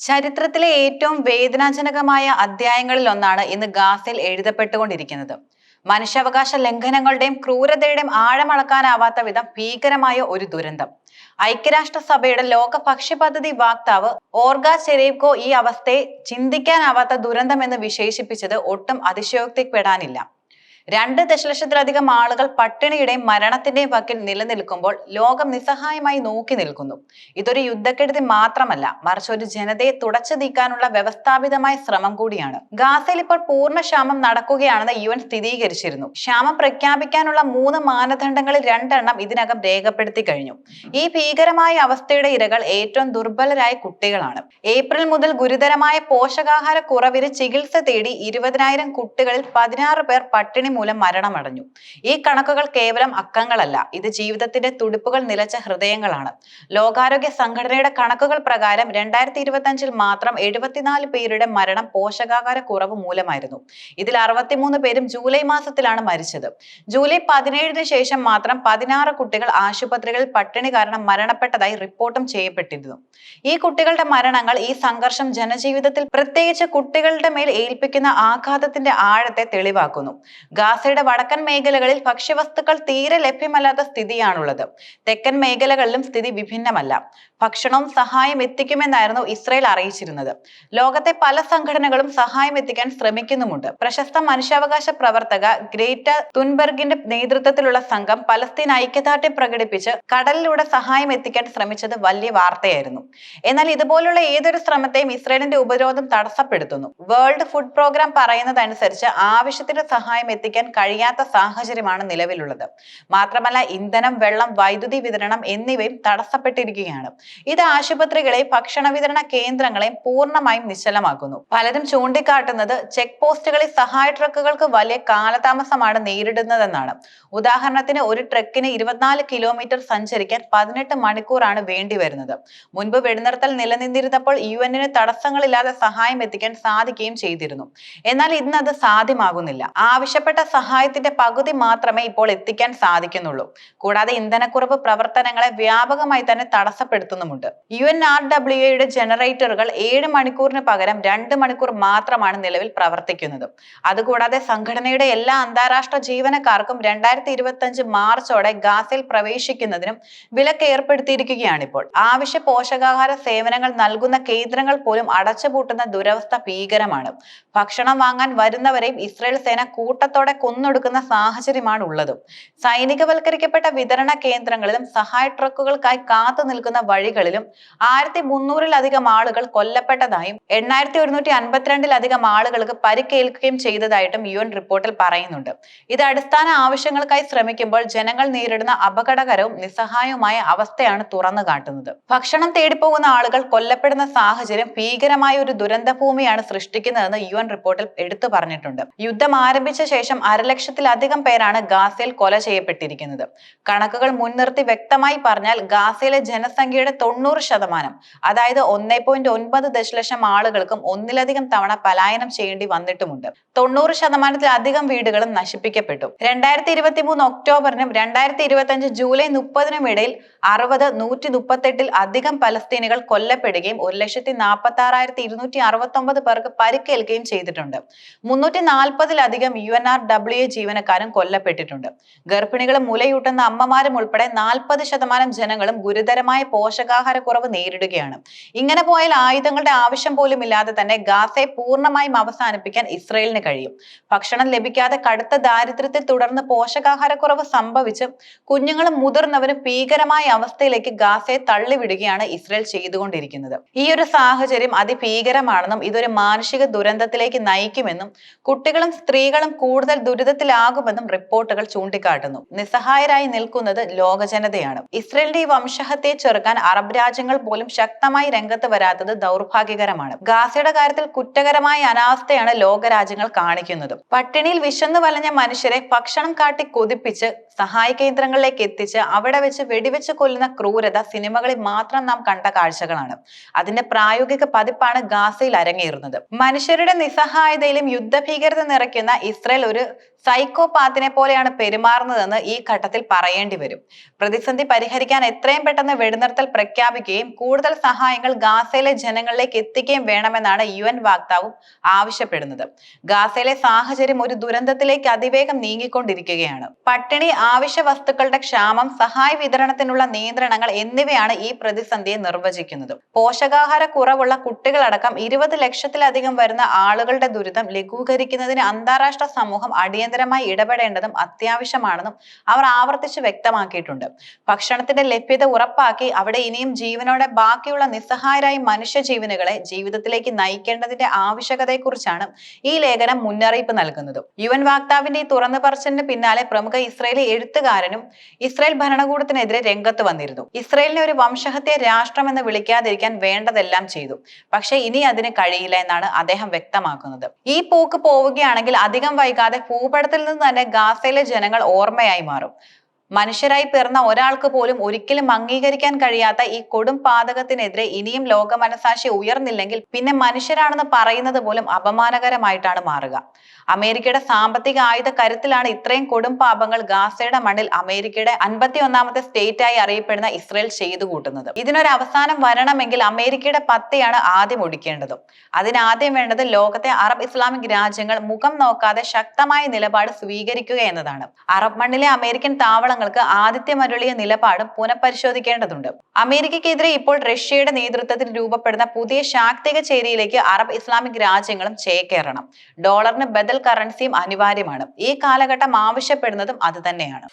ചരിത്രത്തിലെ ഏറ്റവും വേദനാജനകമായ അധ്യായങ്ങളിൽ ഒന്നാണ് ഇന്ന് ഗാസയിൽ എഴുതപ്പെട്ടുകൊണ്ടിരിക്കുന്നത്. മനുഷ്യാവകാശ ലംഘനങ്ങളുടെയും ക്രൂരതയുടെയും ആഴമളക്കാനാവാത്ത വിധം ഭീകരമായ ഒരു ദുരന്തം. ഐക്യരാഷ്ട്രസഭയുടെ ലോക ഭക്ഷ്യ പദ്ധതി വാക്താവ് ഓർഗ ചെരേവ്കോ ഈ അവസ്ഥയെ ചിന്തിക്കാനാവാത്ത ദുരന്തം എന്ന് വിശേഷിപ്പിച്ചത് ഒട്ടും അതിശയോക്തിപ്പെടാനില്ല. രണ്ട് ദശലക്ഷത്തിലധികം ആളുകൾ പട്ടിണിയുടെയും മരണത്തിന്റെയും വക്കിൽ നിലനിൽക്കുമ്പോൾ ലോകം നിസ്സഹായമായി നോക്കി നിൽക്കുന്നു. ഇതൊരു യുദ്ധക്കെടുതി മാത്രമല്ല മറിച്ച് ഒരു ജനതയെ തുടച്ചു നീക്കാനുള്ള വ്യവസ്ഥാപിതമായ ശ്രമം കൂടിയാണ്. ഗാസയിൽ ഇപ്പോൾ പൂർണ ക്ഷാമം നടക്കുകയാണെന്ന് യു എൻ സ്ഥിരീകരിച്ചിരുന്നു. ക്ഷാമം പ്രഖ്യാപിക്കാനുള്ള മൂന്ന് മാനദണ്ഡങ്ങളിൽ രണ്ടെണ്ണം ഇതിനകം രേഖപ്പെടുത്തി കഴിഞ്ഞു. ഈ ഭീകരമായ അവസ്ഥയുടെ ഇരകൾ ഏറ്റവും ദുർബലരായ കുട്ടികളാണ്. ഏപ്രിൽ മുതൽ ഗുരുതരമായ പോഷകാഹാര കുറവിന് ചികിത്സ തേടി ഇരുപതിനായിരം കുട്ടികളിൽ പതിനാറ് പേർ പട്ടിണി മൂലം മരണമടഞ്ഞു. ഈ കണക്കുകൾ കേവലം അക്കങ്ങളല്ല. ഇത് ജീവിതത്തിന്റെ തുടിപ്പുകൾ നിലച്ച ഹൃദയങ്ങളാണ്. ലോകാരോഗ്യ സംഘടനയുടെ കണക്കുകൾ പ്രകാരം രണ്ടായിരത്തി ഇരുപത്തി മാത്രം എഴുപത്തിനാല് പേരുടെ മരണം പോഷകാഹാര കുറവ് മൂലമായിരുന്നു. ഇതിൽ അറുപത്തിമൂന്ന് പേരും ജൂലൈ മാസത്തിലാണ് മരിച്ചത്. ജൂലൈ പതിനേഴിന് ശേഷം മാത്രം പതിനാറ് കുട്ടികൾ ആശുപത്രികളിൽ പട്ടിണി കാരണം മരണപ്പെട്ടതായി റിപ്പോർട്ടും ചെയ്യപ്പെട്ടിരുന്നു. ഈ കുട്ടികളുടെ മരണങ്ങൾ ഈ സംഘർഷം ജനജീവിതത്തിൽ പ്രത്യേകിച്ച് കുട്ടികളുടെ മേൽ ഏൽപ്പിക്കുന്ന ആഘാതത്തിന്റെ ആഴത്തെ തെളിവാക്കുന്നു. ഗാസയുടെ വടക്കൻ മേഖലകളിൽ ഭക്ഷ്യവസ്തുക്കൾ തീരെ ലഭ്യമല്ലാത്ത സ്ഥിതിയാണുള്ളത്. തെക്കൻ മേഖലകളിലും സ്ഥിതി വിഭിന്നമല്ല. ഭക്ഷണവും സഹായം എത്തിക്കുമെന്നായിരുന്നു ഇസ്രയേൽ അറിയിച്ചിരുന്നത്. ലോകത്തെ പല സംഘടനകളും സഹായം എത്തിക്കാൻ ശ്രമിക്കുന്നുമുണ്ട്. പ്രശസ്ത മനുഷ്യാവകാശ പ്രവർത്തക ഗ്രേറ്റ തുൻബർഗിന്റെ നേതൃത്വത്തിലുള്ള സംഘം പലസ്തീൻ ഐക്യദാർഢ്യം പ്രകടിപ്പിച്ച് കടലിലൂടെ സഹായം എത്തിക്കാൻ ശ്രമിച്ചത് വലിയ വാർത്തയായിരുന്നു. എന്നാൽ ഇതുപോലുള്ള ഏതൊരു ശ്രമത്തെയും ഇസ്രയേലിന്റെ ഉപരോധം തടസ്സപ്പെടുത്തുന്നു. വേൾഡ് ഫുഡ് പ്രോഗ്രാം പറയുന്നതനുസരിച്ച് ആവശ്യത്തിന് സഹായം എത്തിക്കാൻ കഴിയാത്ത സാഹചര്യമാണ് നിലവിലുള്ളത്. മാത്രമല്ല ഇന്ധനം വെള്ളം വൈദ്യുതി വിതരണം എന്നിവയും തടസ്സപ്പെട്ടിരിക്കുകയാണ്. ഇത് ആശുപത്രികളെ ഭക്ഷണ വിതരണ കേന്ദ്രങ്ങളെ പൂർണമായും നിശ്ചലമാക്കുന്നു. പലരും ചൂണ്ടിക്കാട്ടുന്നത് ചെക്ക് പോസ്റ്റുകളിൽ സഹായ ട്രക്കുകൾക്ക് വലിയ കാലതാമസമാണ് നേരിടുന്നതെന്നാണ്. ഉദാഹരണത്തിന് ഒരു ട്രക്കിന് ഇരുപത്തിനാല് കിലോമീറ്റർ സഞ്ചരിക്കാൻ പതിനെട്ട് മണിക്കൂറാണ് വേണ്ടി വരുന്നത് മുൻപ് വെടിനിർത്തൽ നിലനിന്നിരുന്നപ്പോൾ യു എന്നിന് തടസ്സങ്ങളില്ലാതെ സഹായം എത്തിക്കാൻ സാധിക്കുകയും ചെയ്തിരുന്നു. എന്നാൽ ഇന്ന് അത് സാധ്യമാകുന്നില്ല. ആവശ്യപ്പെട്ട സഹായത്തിന്റെ പകുതി മാത്രമേ ഇപ്പോൾ എത്തിക്കാൻ സാധിക്കുന്നുള്ളൂ. കൂടാതെ ഇന്ധനക്കുറവ് പ്രവർത്തനങ്ങളെ വ്യാപകമായി തന്നെ തടസ്സപ്പെടുത്തുന്നുമുണ്ട് യു എൻ ആർ ഡബ്ല്യു എയുടെ ജനറേറ്ററുകൾ ഏഴ് മണിക്കൂറിന് പകരം രണ്ട് മണിക്കൂർ മാത്രമാണ് നിലവിൽ പ്രവർത്തിക്കുന്നത്. അതുകൂടാതെ സംഘടനയുടെ എല്ലാ അന്താരാഷ്ട്ര ജീവനക്കാർക്കും രണ്ടായിരത്തി ഇരുപത്തി അഞ്ച് മാർച്ചോടെ ഗാസയിൽ പ്രവേശിക്കുന്നതിനും വിലക്ക് ഏർപ്പെടുത്തിയിരിക്കുകയാണിപ്പോൾ. ആവശ്യ പോഷകാഹാര സേവനങ്ങൾ നൽകുന്ന കേന്ദ്രങ്ങൾ പോലും അടച്ചുപൂട്ടുന്ന ദുരവസ്ഥ ഭീകരമാണ്. ഭക്ഷണം വാങ്ങാൻ വരുന്നവരെയും ഇസ്രയേൽ സേന കൂട്ടത്തോടെ കൊന്നൊടുക്കുന്ന സാഹചര്യമാണ് ഉള്ളത് സൈനികവൽക്കരിക്കപ്പെട്ട വിതരണ കേന്ദ്രങ്ങളിലും സഹായ ട്രക്കുകൾക്കായി കാത്തു നിൽക്കുന്ന വഴികളിലും ആയിരത്തി മുന്നൂറിലധികം ആളുകൾ കൊല്ലപ്പെട്ടതായും എണ്ണായിരത്തി ഒരുന്നൂറ്റി അൻപത്തിരണ്ടിലധികം ആളുകൾക്ക് പരിക്കേൽക്കുകയും ചെയ്തതായിട്ടും യു എൻ റിപ്പോർട്ടിൽ പറയുന്നുണ്ട്. ഇത് അടിസ്ഥാന ആവശ്യങ്ങൾക്കായി ശ്രമിക്കുമ്പോൾ ജനങ്ങൾ നേരിടുന്ന അപകടകരവും നിസ്സഹായവുമായ അവസ്ഥയാണ് തുറന്നു കാട്ടുന്നത്. ഭക്ഷണം തേടിപ്പോകുന്ന ആളുകൾ കൊല്ലപ്പെടുന്ന സാഹചര്യം ഭീകരമായ ഒരു ദുരന്തഭൂമിയാണ് സൃഷ്ടിക്കുന്നതെന്ന് യു എൻ റിപ്പോർട്ടിൽ എടുത്തു പറഞ്ഞിട്ടുണ്ട്. യുദ്ധം ആരംഭിച്ച ശേഷം അരലക്ഷത്തിലധികം പേരാണ് ഗാസയിൽ കൊല ചെയ്യപ്പെട്ടിരിക്കുന്നത്. കണക്കുകൾ മുൻനിർത്തി വ്യക്തമായി പറഞ്ഞാൽ ഗാസയിലെ ജനസംഖ്യയുടെ തൊണ്ണൂറ് ശതമാനം. അതായത് ഒന്നേ പോയിന്റ് ഒൻപത് ദശലക്ഷം ആളുകൾക്കും ഒന്നിലധികം തവണ പലായനം ചെയ്യേണ്ടി വന്നിട്ടുമുണ്ട്. തൊണ്ണൂറ് ശതമാനത്തിലധികം വീടുകളും നശിപ്പിക്കപ്പെട്ടു. രണ്ടായിരത്തി ഇരുപത്തി മൂന്ന് ഒക്ടോബറിനും രണ്ടായിരത്തി ഇരുപത്തി അഞ്ച് ജൂലൈ മുപ്പതിനും ഇടയിൽ അറുപത് നൂറ്റി മുപ്പത്തെട്ടിൽ അധികം പലസ്തീനികൾ കൊല്ലപ്പെടുകയും ഒരു ലക്ഷത്തി നാൽപ്പത്തി ആറായിരത്തി ഇരുന്നൂറ്റി അറുപത്തി ഒമ്പത് പേർക്ക് പരിക്കേൽക്കുകയും ചെയ്തിട്ടുണ്ട്. മുന്നൂറ്റി നാൽപ്പതിലധികം U N R W A ജീവനക്കാരും കൊല്ലപ്പെട്ടിട്ടുണ്ട്. ഗർഭിണികളും മുലയൂട്ടുന്ന അമ്മമാരും ഉൾപ്പെടെ നാൽപ്പത് ശതമാനം ജനങ്ങളും ഗുരുതരമായ പോഷകാഹാരക്കുറവ് നേരിടുകയാണ്. ഇങ്ങനെ പോയാൽ ആയുധങ്ങളുടെ ആവശ്യം പോലും ഇല്ലാതെ തന്നെ ഗാസയെ പൂർണമായും അവസാനിപ്പിക്കാൻ ഇസ്രയേലിന് കഴിയും. ഭക്ഷണം ലഭിക്കാതെ കടുത്ത ദാരിദ്ര്യത്തിൽ തുടർന്ന് പോഷകാഹാരക്കുറവ് സംഭവിച്ച് കുഞ്ഞുങ്ങളും മുതിർന്നവരും ഭീകരമായ അവസ്ഥയിലേക്ക് ഗാസയെ തള്ളിവിടുകയാണ് ഇസ്രയേൽ ചെയ്തുകൊണ്ടിരിക്കുന്നത്. ഈ ഒരു സാഹചര്യം അതിഭീകരമാണെന്നും ഇതൊരു മാനുഷിക ദുരന്തത്തിലേക്ക് നയിക്കുമെന്നും കുട്ടികളും സ്ത്രീകളും കൂടുതൽ ദുരിതത്തിലാകുമെന്നും റിപ്പോർട്ടുകൾ ചൂണ്ടിക്കാട്ടുന്നു. നിസ്സഹായരായി നിൽക്കുന്നത് ലോകജനതയാണ്. ഇസ്രയേലിന്റെ ഈ വംശഹത്യയെ ചെറുക്കാൻ അറബ് രാജ്യങ്ങൾ പോലും ശക്തമായി രംഗത്ത് വരാത്തത് ദൗർഭാഗ്യകരമാണ്. ഗാസയുടെ കാര്യത്തിൽ കുറ്റകരമായ അനാവസ്ഥയാണ് ലോകരാജ്യങ്ങൾ കാണിക്കുന്നത്. പട്ടിണിയിൽ വിശന്നു വലഞ്ഞ മനുഷ്യരെ ഭക്ഷണം കാട്ടി കൊതിപ്പിച്ച് സഹായ കേന്ദ്രങ്ങളിലേക്ക് എത്തിച്ച് അവിടെ വെച്ച് വെടിവെച്ച് കൊല്ലുന്ന ക്രൂരത സിനിമകളിൽ മാത്രം നാം കണ്ട കാഴ്ചകളാണ്. അതിന്റെ പ്രായോഗിക പതിപ്പാണ് ഗാസയിൽ അരങ്ങേറുന്നത്. മനുഷ്യരുടെ നിസ്സഹായതയിലും യുദ്ധഭീകരത നിറയ്ക്കുന്ന ഇസ്രയേൽ ഒരു സൈക്കോപാത്തിനെ പോലെയാണ് പെരുമാറുന്നതെന്ന് ഈ ഘട്ടത്തിൽ പറയേണ്ടി വരും. പ്രതിസന്ധി പരിഹരിക്കാൻ എത്രയും പെട്ടെന്ന് വെടിനിർത്തൽ പ്രഖ്യാപിക്കുകയും കൂടുതൽ സഹായങ്ങൾ ഗാസയിലെ ജനങ്ങളിലേക്ക് എത്തിക്കുകയും വേണമെന്നാണ് യു എൻ വാക്താവും ആവശ്യപ്പെടുന്നത്. ഗാസയിലെ സാഹചര്യം ഒരു ദുരന്തത്തിലേക്ക് അതിവേഗം നീങ്ങിക്കൊണ്ടിരിക്കുകയാണ്. പട്ടിണി ആവശ്യ വസ്തുക്കളുടെ ക്ഷാമം സഹായ വിതരണത്തിനുള്ള നിയന്ത്രണങ്ങൾ എന്നിവയാണ് ഈ പ്രതിസന്ധിയെ നിർവചിക്കുന്നത്. പോഷകാഹാര കുറവുള്ള കുട്ടികളടക്കം ഇരുപത് ലക്ഷത്തിലധികം വരുന്ന ആളുകളുടെ ദുരിതം ലഘൂകരിക്കുന്നതിന് അന്താരാഷ്ട്ര സമൂഹം അടിയന്തരമായി ഇടപെടേണ്ടതും അത്യാവശ്യമാണെന്നും അവർ ആവർത്തിച്ച് വ്യക്തമാക്കിയിട്ടുണ്ട്. ഭക്ഷണത്തിന്റെ ലഭ്യത ഉറപ്പാക്കി അവിടെ ഇനിയും ജീവനോടെ ബാക്കിയുള്ള നിസ്സഹായരായ മനുഷ്യജീവനുകളെ ജീവിതത്തിലേക്ക് നയിക്കേണ്ടതിന്റെ ആവശ്യകതയെക്കുറിച്ചാണ് ഈ ലേഖനം മുന്നറിയിപ്പ് നൽകുന്നത്. യു എൻ വാക്താവിന്റെ ഈ തുറന്നു പറച്ചിലിന് പിന്നാലെ പ്രമുഖ ഇസ്രയേലി എഴുത്തുകാരനും ഇസ്രായേൽ ഭരണകൂടത്തിനെതിരെ രംഗത്ത് വന്നിരുന്നു. ഇസ്രായേലിനെ ഒരു വംശഹത്യ രാഷ്ട്രം എന്ന് വിളിക്കാതിരിക്കാൻ വേണ്ടതെല്ലാം ചെയ്തു. പക്ഷേ ഇനി അതിന് കഴിയില്ല എന്നാണ് അദ്ദേഹം വ്യക്തമാക്കുന്നത്. ഈ പോക്ക് പോവുകയാണെങ്കിൽ അധികം വൈകാതെ ഭൂപടത്തിൽ നിന്ന് തന്നെ ഗാസയിലെ ജനങ്ങൾ ഓർമ്മയായി മാറും. മനുഷ്യരായി പിറന്ന ഒരാൾക്ക് പോലും ഒരിക്കലും അംഗീകരിക്കാൻ കഴിയാത്ത ഈ കൊടും പാതകത്തിനെതിരെ ഇനിയും ലോക മനസാക്ഷി ഉയർന്നില്ലെങ്കിൽ പിന്നെ മനുഷ്യരാണെന്ന് പറയുന്നത് പോലും അപമാനകരമായിട്ടാണ് മാറുക. അമേരിക്കയുടെ സാമ്പത്തിക ആയുധ കരുത്തിലാണ് ഇത്രയും കൊടും പാപങ്ങൾ ഗാസയുടെ മണ്ണിൽ അമേരിക്കയുടെ അൻപത്തി ഒന്നാമത്തെ സ്റ്റേറ്റ് ആയി അറിയപ്പെടുന്ന ഇസ്രയേൽ ചെയ്തു കൂട്ടുന്നത്. ഇതിനൊരു അവസാനം വരണമെങ്കിൽ അമേരിക്കയുടെ പത്തിയാണ് ആദ്യം ഒടിക്കേണ്ടതും. അതിനാദ്യം വേണ്ടത് ലോകത്തെ അറബ് ഇസ്ലാമിക് രാജ്യങ്ങൾ മുഖം നോക്കാതെ ശക്തമായ നിലപാട് സ്വീകരിക്കുക എന്നതാണ്. അറബ് മണ്ണിലെ അമേരിക്കൻ താവളങ്ങൾക്ക് ആദിത്യമരുളിയ നിലപാട് പുനഃപരിശോധിക്കേണ്ടതുണ്ട്. അമേരിക്കയ്ക്കെതിരെ ഇപ്പോൾ റഷ്യയുടെ നേതൃത്വത്തിൽ രൂപപ്പെടുന്ന പുതിയ ശാക്തിക ചേരിയിലേക്ക് അറബ് ഇസ്ലാമിക് രാജ്യങ്ങളും ചേക്കേറണം. ഡോളറിന് ബദൽ കറൻസിയും അനിവാര്യമാണ്. ഈ കാലഘട്ടം ആവശ്യപ്പെടുന്നതും അത് തന്നെയാണ്